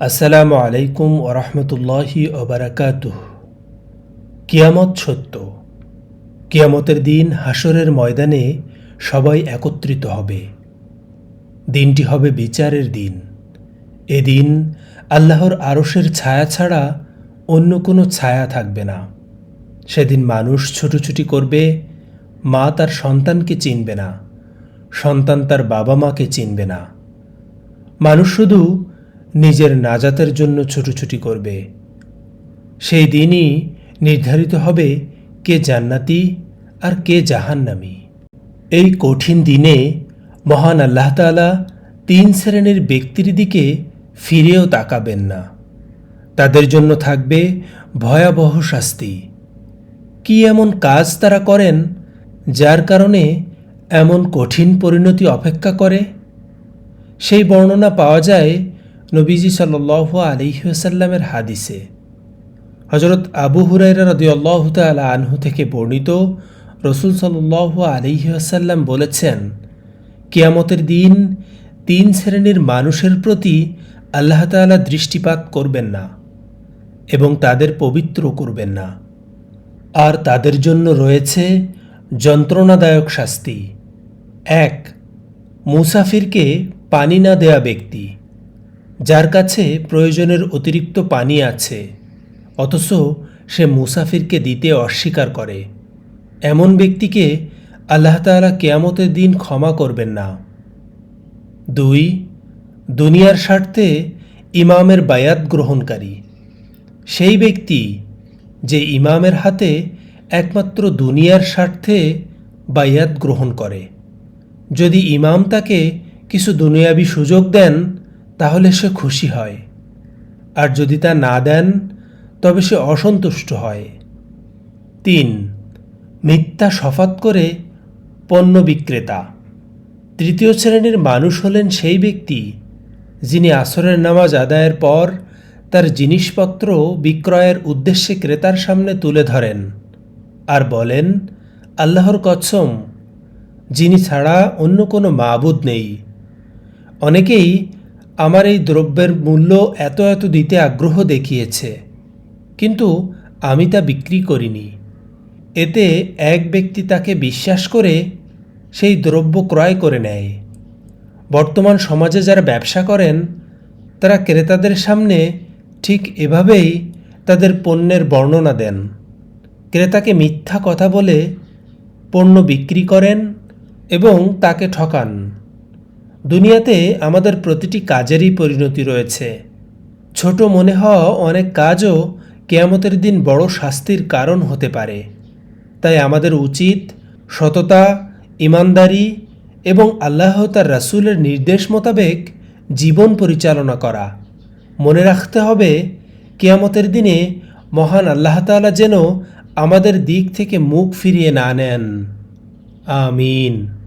আসসালামু আলাইকুম ওরহমতুল্লাহি ওবরাকাতুহ কিয়ামত সত্য। কিয়ামতের দিন হাসরের ময়দানে সবাই একত্রিত হবে। দিনটি হবে বিচারের দিন। এদিন আল্লাহর আরশের ছায়া ছাড়া অন্য কোনো ছায়া থাকবে না। সেদিন মানুষ ছুটোছুটি করবে, মা তার সন্তানকে চিনবে না, সন্তান তার বাবা মাকে চিনবে না। মানুষ শুধু নিজের নাজাতের জন্য ছুটোছুটি করবে। সেই দিনই নির্ধারিত হবে কে জান্নাতি আর কে জাহান্নামী। এই কঠিন দিনে মহান আল্লাহ তাআলা তিন শ্রেণির ব্যক্তির দিকে ফিরেও তাকাবেন না। তাদের জন্য থাকবে ভয়াবহ শাস্তি। কি এমন কাজ তারা করেন যার কারণে এমন কঠিন পরিণতি অপেক্ষা করে? সেই বর্ণনা পাওয়া যায় নবীজি সাল্লাহ আলিহাসাল্লামের হাদিসে। হজরত আবু হুরাইরা আল্লাহ তালা আনহু থেকে বর্ণিত রসুল সাল্লাহ আলিহাসাল্লাম বলেছেন, কিয়ামতের দিন তিন শ্রেণির মানুষের প্রতি আল্লাহ তালা দৃষ্টিপাত করবেন না এবং তাদের পবিত্র করবেন না। আর তাদের জন্য রয়েছে যন্ত্রণাদায়ক শাস্তি। এক, মুসাফিরকে পানি না দেয়া ব্যক্তি। যার কাছে প্রয়োজনের অতিরিক্ত পানি আছে, অথচ সে মুসাফিরকে দিতে অস্বীকার করে। এমন ব্যক্তিকে আল্লাহ তাআলা কেয়ামতের দিন ক্ষমা করবেন না। দুই, দুনিয়ার স্বার্থে ইমামের বায়াত গ্রহণকারী। সেই ব্যক্তি যে ইমামের হাতে একমাত্র দুনিয়ার স্বার্থে বায়াত গ্রহণ করে। যদি ইমাম তাকে কিছু দুনিয়াবি সুযোগ দেন তাহলে সে খুশি হয়। আর যদি তা না দেন, তবে সে অসন্তুষ্ট হয়। তিন, মিথ্যা শফাত করে পণ্য বিক্রেতা। তৃতীয় শ্রেণির মানুষ হলেন সেই ব্যক্তি যিনি আসরের নামাজ আদায়ের পর তার জিনিসপত্র বিক্রয়ের উদ্দেশ্যে ক্রেতার সামনে তুলে ধরেন আর বলেন, আল্লাহর কচ্ছম যিনি ছাড়া অন্য কোনো মাবুদ নেই। অনেকেই আমার এই দ্রব্যের মূল্য এত এত দিতে আগ্রহ দেখিয়েছে। কিন্তু আমি তা বিক্রি করিনি। এতে এক ব্যক্তি তাকে বিশ্বাস করে সেই দ্রব্য ক্রয় করে নেয়। বর্তমান সমাজে যারা ব্যবসা করেন, তারা ক্রেতাদের সামনে ঠিক এভাবেই তাদের পণ্যের বর্ণনা দেন। ক্রেতাকে মিথ্যা কথা বলে পণ্য বিক্রি করেন এবং তাকে ঠকান। দুনিয়াতে আমাদের প্রতিটি কাজেরই পরিণতি রয়েছে। ছোট মনে হওয়া অনেক কাজও কেয়ামতের দিন বড় শাস্তির কারণ হতে পারে। তাই আমাদের উচিত সততা, ইমানদারি এবং আল্লাহ তার রাসুলের নির্দেশ মোতাবেক জীবন পরিচালনা করা। মনে রাখতে হবে, কেয়ামতের দিনে মহান আল্লাহ তাআলা যেন আমাদের দিক থেকে মুখ ফিরিয়ে না নেন। আমিন।